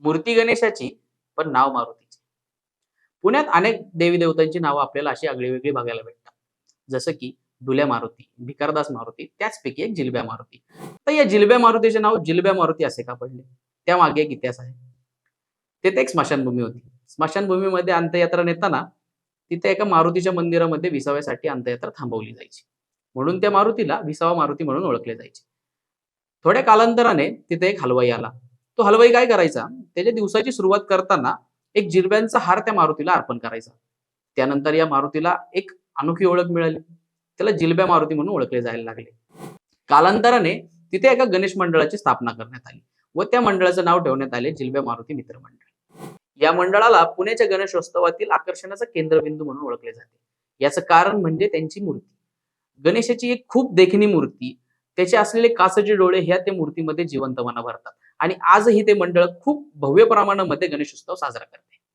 मूर्ती गणेशाची पण नाव मारुतीची. पुण्यात अनेक देवी देवतांची नावं आपल्याला अशी आगळीवेगळी बघायला भेटतात. जसं की डुल्या मारुती भिकारदास मारुती त्याचपैकी एक जिलब्या मारुती. तर या जिलब्या मारुतीचे नाव जिलब्या मारुती असे का पडले? त्यामागे एक इतिहास आहे. तेथे एक स्मशानभूमी होती. स्मशानभूमीमध्ये अंत्ययात्रा नेताना तिथे एका मारुतीच्या मंदिरामध्ये विसाव्यासाठी अंत्ययात्रा थांबवली जायची. म्हणून त्या मारुतीला विसावा मारुती म्हणून ओळखले जायचे. थोड्या कालांतराने तिथे एक हलवाई आला. तो हलवाई काय करायचा? त्याच्या दिवसाची सुरुवात करताना एक जिरब्यांचा हार त्या मारुतीला अर्पण करायचा. त्यानंतर या मारुतीला एक अनोखी ओळख मिळाली. त्याला जिलब्या मारुती म्हणून ओळखले जायला लागले. कालांतराने तिथे एका गणेश मंडळाची स्थापना करण्यात आली व त्या मंडळाचं नाव ठेवण्यात आले जिलब्या मारुती मित्र मंडळ. या मंडळाला पुण्याच्या गणेशोत्सवातील आकर्षणाचा केंद्रबिंदू म्हणून ओळखले जाते. याचं कारण म्हणजे त्यांची मूर्ती. गणेशाची एक खूप देखणी मूर्ती त्याचे असलेले कासचे डोळे ह्या त्या मूर्तीमध्ये जिवंतपणा भरतात आणि आजही ते मंडळ खूप भव्य प्रमाणामध्ये गणेशोत्सव साजरा करते.